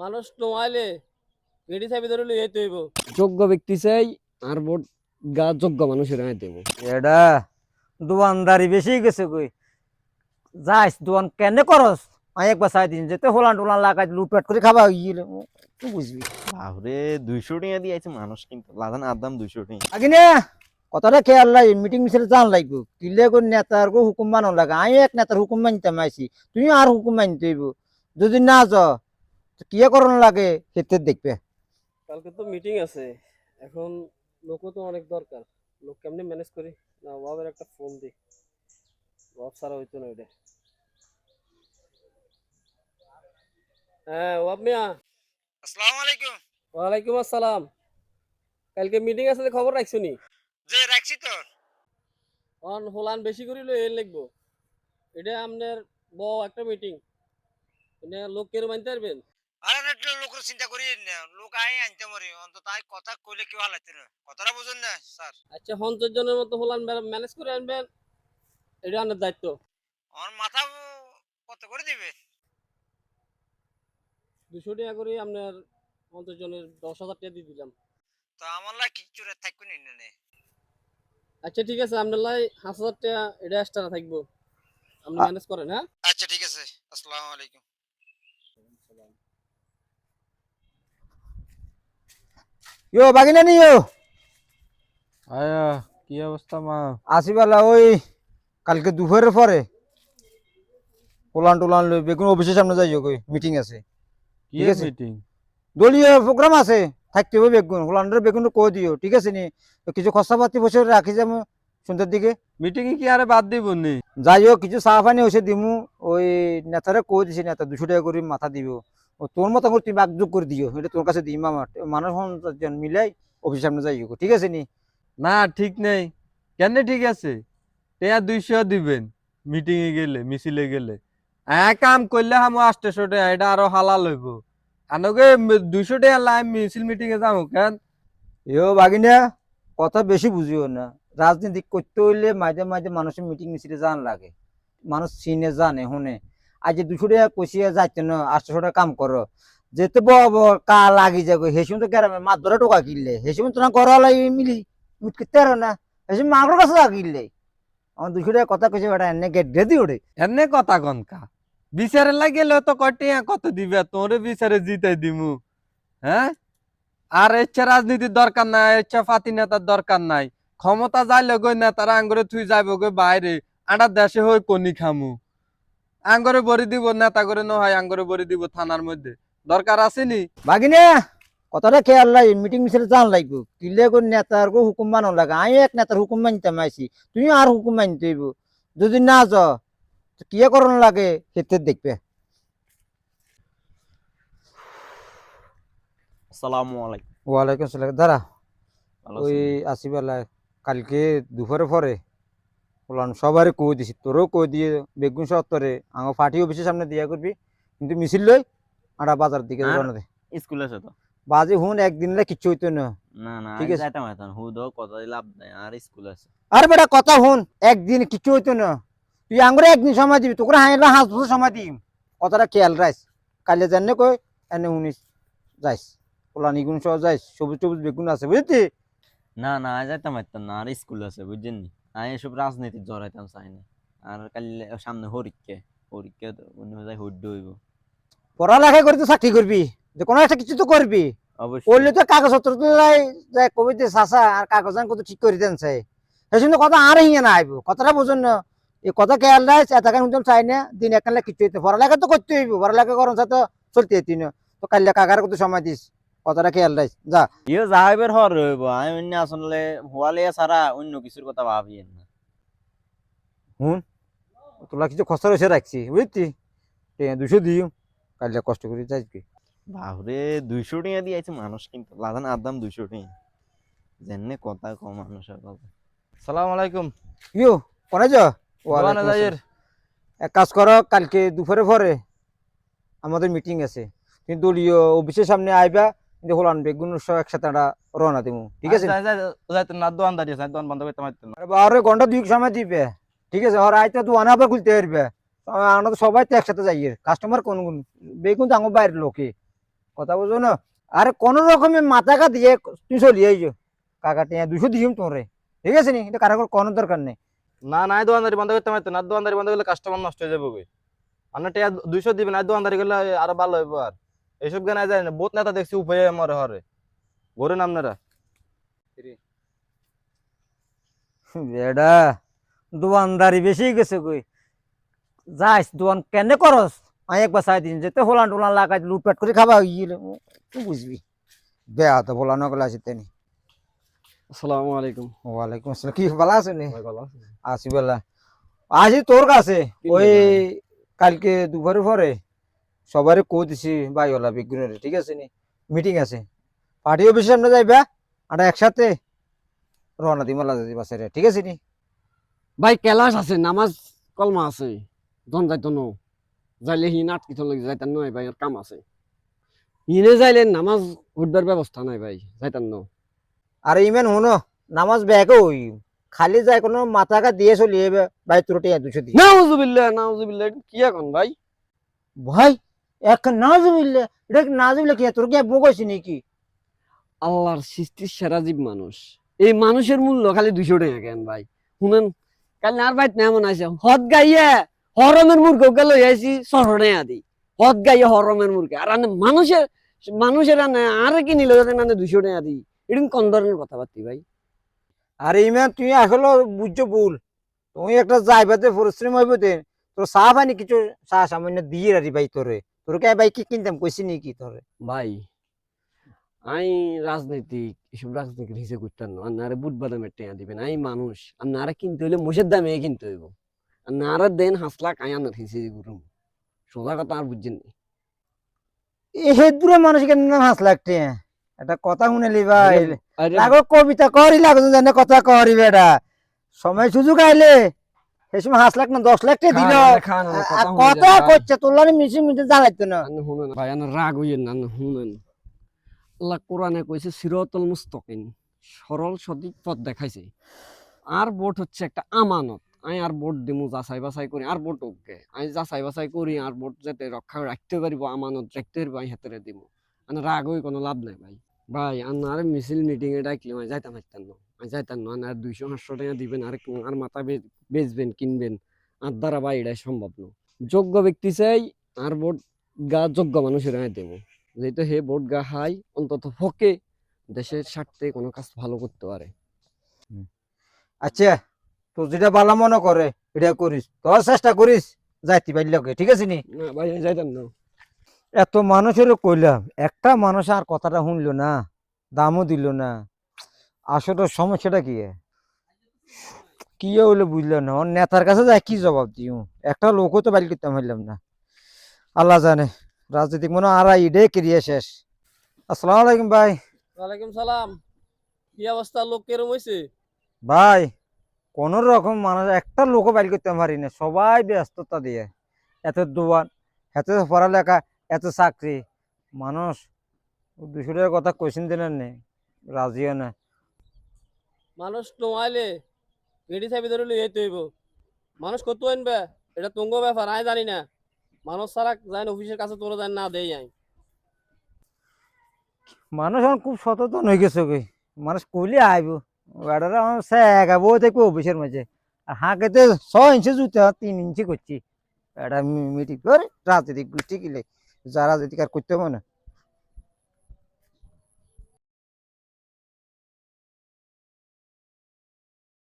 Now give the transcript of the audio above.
মানুষ নোয়াইলে গেড়ি চাবি ধরে লইয়ে তৈব যোগ্য ব্যক্তি চাই আর ভোট গা যোগ্য মানুষের আয় দেব। এটা দোয়ানদারি বেশি গেছে কই? যাইস দোয়ান কেনে করস? আমি একবার চাই দিন যেতে হোলান টোলান লাগাই লুটপাট করে খাবা তুই বুঝবি? বাপরে দুইশো টাকা দিয়ে আছে মানুষ কিন্তু। লাদান আদাম দুইশো টাকা। আগে নে কথাটা খেয়াল লাই মিটিং মিছিল জান লাগবো। কিলে কোন নেতার গো হুকুম মানো লাগে? আমি এক নেতার হুকুম মানতাম মাইছি তুমি আর হুকুম মানতে হইব। যদি না যাও কিয়ে করণ লাগে? সেতে দেখবে। কালকে তো মিটিং আছে। এখন লোকও তো অনেক দরকার। লোক কেমনি ম্যানেজ করি? না ওয়াবের একটা ফোন ছাড়া হইতো না ওইটা হ্যাঁ ওয়াব মিয়া। আসসালামু আলাইকুম। ওয়ালাইকুম আসসালাম। কালকে মিটিং আছে খবর রাখছো নি? যে রাখছি তো। অন হোলান বেশি করে লই এর লিখব। এটা আপনার বড় একটা মিটিং এটা লোক কেউ মানতে পারবেন? আরে লোকের চিন্তা করি লোক আই আনতে মরি। অন্তত আই কথা কইলে কি ভালো লাগতে কথাটা বুঝুন না স্যার? আচ্ছা পঞ্চাশ জনের মতো হোলান ম্যানেজ করে আনবেন। এটা আপনার দায়িত্ব। আমার মাথা কত করে দিবে? দুশো টাকা করে আপনার পঞ্চাশ জনের দশ হাজার টাকা দিয়ে দিলাম। তো আমার লাই কিচ্ছু থাকবে নি না আচ্ছা ঠিক আছে আপনার লাই হাজার টাকা এটা এক্সট্রা থাকব। আপনি ম্যানেজ করেন হ্যাঁ? আচ্ছা ঠিক আছে। আসসালামু আলাইকুম। ইয়ো বাগিনা আয়া কি অবস্থা মা? আসিবালা ওই কালকে দুপুরের পরে। পোলান টোলান লই বেগুন অফিসের সামনে যাইও কই মিটিং আছে। কি ঠিক আছে। মিটিং দলীয় প্রোগ্রাম আছে থাকতে হবে বেগুন। হোলান্ডের বেগুন কই দিও ঠিক আছে নি? কিছু খরচা পাতি বসে রাখি যাব সন্ধ্যার দিকে। মিটিং কি আরে বাদ দিব নি? যাই হোক কিছু চা পানি হয়েছে দিমু। ওই নেতারে কই দিছি নেতা দুশো টাকা করে মাথা দিব। ও তোর মতো করে তুমি বাগযোগ করে দিও। এটা তোর কাছে দিম আমার মানুষ মিলাই অফিসের সামনে যাই ঠিক আছে নি? না ঠিক নেই। কেন ঠিক আছে? টেয়া দুইশো দিবেন। মিটিং এ গেলে মিছিলে গেলে। এক কাম করলে হামু আটশো টাকা। এটা আরও হালাল হইব। আনকে দুইশো টাকা লাই মিছিল মিটিং এ যাব কেন? এও বাগিনা কথা বেশি বুঝিও না। রাজনীতি করতে হইলে মাঝে মাঝে মানুষের মিটিং মিছিলে জান লাগে। মানুষ চিনে জানে শুনে। আজ দুশো টাকা কষিয়ে যাইতে না আটশো টাকা কাম করো যেতে ব- ব- কা লাগি যাবে সময় তো গ্রামে মাছ ধরে টোকা কিনলে। সেই সময় তোরা করা লাগে মিলি মিট করতে পারো না সময় মাগর কাছে কিনলে। আমার দুশো টাকা কথা কইছে বেটা, এনে গেট দিয়ে ওঠে এনে কথা কনকা বিচারে লাগেলে তো কটে কত দিবে তোরে বিচারে জিতাই দিমু। হ্যাঁ আর ইচ্ছা রাজনীতির দরকার নাই ইচ্ছা ফাতি নেতার দরকার নাই। ক্ষমতা যাইলে গই নেতারা আঙ্গরে থুই যাইব গই বাইরে আটা দেশে হই কনি খামু। আঙ্গরে বড়ি দিব নেতা করে নহয় আঙ্গরে বড়ি দিব থানার মধ্যে। দরকার আছে নি বাগিনে কথাটা খেয়াল লাই মিটিং মিছিলে জান লাগবে। কিলে কোন নেতার গো হুকুম মানো লাগে? আমি এক নেতার হুকুম মানতাম আইছি তুমি আর হুকুম মানতে হইব। যদি না যাও তো কিয়ে করণ লাগে সেতে দেখবে। আসসালামু আলাইকুম। ওয়ালাইকুম আসসালাম। দাঁড়া ওই আসিবেলা কালকে দুপুরে পরে। বললাম সবারই কই দিছি? তোরও কই দিয়ে বেগুন সত্তরে আমার পার্টি অফিসের সামনে দিয়া করবি কিন্তু মিছিল লই আটা বাজার দিকে রওনা দে। স্কুল আছে তো? বাজে হুন একদিন লে কিচ্ছু হইতো না। না না ঠিক আছে। যাইতাম এখন হুদ হোক কথা লাভ নাই আর স্কুল আছে। আরে বেটা কথা হুন একদিন কিচ্ছু হইতো না। তুই আঙ্গুরে একদিন সময় দিবি তোকে হাইলা হাঁস বছর সময় দিম। কথাটা খেয়াল রাইস কালে জানে কই এনে শুনিস যাইস। পোলা নিগুন সহ যাইস সবুজ সবুজ বেগুন আছে বুঝলি? না না যাইতাম পারতাম না আর স্কুল আছে নি আমি এসব রাজনীতি জড়াইতাম চাই না আর কালি সামনে হরিককে হরিককে অন্য জায়গায় হুড্ড হইব। পড়ালেখা করে তো চাকরি করবি যে কোনো একটা কিছু তো করবি। অবশ্যই। করলে তো কাগজপত্র যাই কবিতে চাষা আর কাগজ কত ঠিক করে দেন চাই। সেই জন্য কথা আর হিঙে না আইব কথাটা বুঝুন না। এই কথা খেয়াল রাইস এতক্ষণ শুনতাম চাই না দিন একালে কিছু হইতে। পড়ালেখা তো করতে হইব পড়ালেখা করন তো চলতে হইতি না। তো কাল্লা কাকার কত সময় দিস? কথাটা খেয়াল রাইস যা। ইয়ে যাইবের হর হইব আমি অন্য আসলে হওয়ালে ছাড়া অন্য কিছুর কথা ভাবি না। তোলা কিছু খসা রয়েছে রাখছি বুঝছি দুশো দিও কাল্লা কষ্ট করে যাইস কি বাপরে দুইশো টাকা দিয়ে আছে মানুষ কিন্তু লাদান আদাম দুইশো টাকা জেনে কথা কম মানুষের কথা। সালাম আলাইকুম। ইয়ো কোনে যাইয়ের। এক কাজ করো কালকে দুপুরে পরে আমাদের মিটিং আছে। তুমি দলীয় অফিসের সামনে আইবা দেখো আনবে বেগুন সহ একসাথে আমরা রওনা দিব ঠিক আছে? যাইতেন না দোকান দাঁড়িয়ে আছে দোকান বন্ধ করতে না। আরে ঘণ্টা দুই সময় দিবে। ঠিক আছে আর আইতে দোকানে আবার খুলতে পারবে। আমরা তো সবাই তো একসাথে যাই কাস্টমার কোন কোন? বেগুন তো আমার বাইরের লোকে। কথা বুঝো না? আরে কোন রকমে মাথাকা দিয়ে তুই চলি আইছো কাকা টিয়া দুশো দিছিম তোরে। ঠিক আছে নি? এটা কারও কোনো দরকার নেই। না নাই দোকানদারি বন্ধ করতে পারতো না। দোকানদারি বন্ধ করলে কাস্টমার নষ্ট হয়ে যাবে আপনার টিয়া দুইশো দিবেন আর দোকানদারি করলে আরও ভালো হইব আর। এইসব গানে যায় না বহুত নেতা দেখছি উপায় মরে হরে। ঘুরেন আপনারা বেডা দোয়ানদারি বেশি গেছে কই? যাইস দোয়ান কেনে করস? আমি একবার চাই দিন যেতে হোলান টোলান লাগাই লুটপাট করে খাবা গিয়ে তুই বুঝবি। বেয়া তো হোলানো গেলে আসি তেনি। আসসালামু আলাইকুম। ওয়ালাইকুম আসসালাম। কি ভালো আছো নি? আসি বেলা। আসি তোর কাছে। ওই কালকে দুপুরের পরে। সবারই কো দিছি বাইওয়ালা বিজ্ঞানের ঠিক আছে নি? মিটিং আছে। পার্টি অফিসে সামনে যাইবা আমরা একসাথে রওনা দিই মালা যাই বাসারে ঠিক আছে নি? ভাই কেলাস আছে নামাজ কলমা আছে। জন যাইতো ন। যাইলে হি নাটকি তো লাগে যাইতাম নয় ভাই ওর কাম আছে। হিনে যাইলে নামাজ উঠবার ব্যবস্থা নাই ভাই যাইতাম ন। আর ইমেন শুনো নামাজ ব্যাগে ওই খালি যায় কোনো মাথাকা দিয়ে চলি এবে ভাই তোর টিয়া দুশো দিয়ে। নাউজুবিল্লাহ নাউজুবিল্লাহ কি এখন ভাই? ভাই এক নাজ বুঝলে এটা নাজ বুঝলে কি? তোর কি বকইছি নাকি? আল্লাহর সৃষ্টির সেরা জীব মানুষ। এই মানুষের মূল্য খালি দুইশো টাকা কেন ভাই? শুনেন কাল আর ভাই এমন আছে হদ গাইয়া হরমের মুরগ গেল আইছি ছশো টাকা দি হদ গাইয়া হরমের মুরগে। আর মানুষের মানুষের আর কি নিল আনে দুইশো টাকা দি এটা কোন ধরনের কথাবার্তি ভাই? আর ইমেন তুই আসলে বুঝছ ভুল। তুমি একটা যাইবাতে পরিশ্রম হইব তোর চা পানি কিছু চা সামান্য দিয়ে রাখি ভাই তোরে। তোর কে ভাই কি কিনতাম? কইছি নাকি তোরে? ভাই আই রাজনৈতিক এসব রাজনৈতিক হিসেবে করতাম না। বুট বাদামের টেয়া দিবেন আই মানুষ। আপনারা কিনতে হইলে মোষের দামে কিনতে হইব। আপনারা দেন হাঁস লাখ আই আনার হিসেবে করুন সোজা কথা আর বুঝছেন নি? এ হেদুরে মানুষ কেন হাস লাগতে একটা কথা শুনেলি ভাই। আরে লাগো কবিতা করি লাগো জানে কথা করি বেটা। সময় সুযোগ আইলে সেই সময় হাস লাখ না দশ লাখ টাকা দিল। করছে মিশি মিটে জ্বালাইতো না। আন্না শুনেন ভাই আন্না রাগ হইয়েন না আন্না শুনেন। আল্লাহ কোরআনে কইছে সিরাতুল মুস্তাকিম সরল সঠিক পথ দেখাইছে। আর ভোট হচ্ছে একটা আমানত। আমি আর ভোট দিমু যাচাই বাছাই করি আর ভোট ওকে আমি যাচাই বাছাই করি আর ভোট যাতে রক্ষা রাখতে পারিব আমানত রাখতে পারিব আমি হাতে দিব রাগ হই কোনো লাভ নাই ভাই। ভাই আর মিছিল মিটিং এ ডাকলে আমি যাইতাম না। যাইতাম না আর দুইশো পাঁচশো টাকা দিবেন আর আর মাথা বে- বেচবেন কিনবেন আর দ্বারা ভাই এটা সম্ভব না। যোগ্য ব্যক্তি চাই আর ভোট গা যোগ্য মানুষের আয় দেবো। যেহেতু হে ভোট গা হাই অন্তত ফকে দেশের স্বার্থে কোনো কাজ ভালো করতে পারে। আচ্ছা তোর যেটা ভালো মনে করে এটা করিস। তোর চেষ্টা করিস যাইতে পারলে ঠিক আছে নি? না ভাই যাইতাম না। এত মানুষেরও কইলাম একটা মানুষ আর কথাটা শুনলো না দামও দিল না। আসলে সমস্যাটা কি? কি হইল বুঝলো না। ওর নেতার কাছে যাই কি জবাব দিও একটা লোকও তো বাড়ি করতে পারলাম না। আল্লাহ জানে রাজনৈতিক মনে আর ইডে কেরিয়ে শেষ। আসসালামু আলাইকুম ভাই। ওয়ালাইকুম সালাম। কি অবস্থা? লোক কেরম হয়েছে ভাই কোন রকম মানুষ একটা লোকও বাড়ি করতে পারি না। সবাই ব্যস্ততা দিয়ে। এত দোয়ান এত পড়ালেখা এত চাকরি। মানুষ দুশো টাকার কথা কোয়েশ্চেন দিলেন নেই রাজিও না। মানুষ নোয়াইলে গেড়ি থাকবে ধরে লই হইব। মানুষ কত আনবে, এটা তুঙ্গ ব্যাপার আয় জানি না। মানুষ সারা যাই অফিসের কাছে, তোরা যাই না দেই আই। মানুষ এখন খুব সচেতন হয়ে গেছে গই মানুষ কইলে আইব। গাড়ারা সে এগাবো দেখব অফিসের মাঝে। আর হাঁকে তো ছ ইঞ্চি জুতে তিন ইঞ্চি করছি। এটা মিটিং করে রাজনীতিক গোষ্ঠী গেলে যারা রাজনীতিক আর করতে হবে না।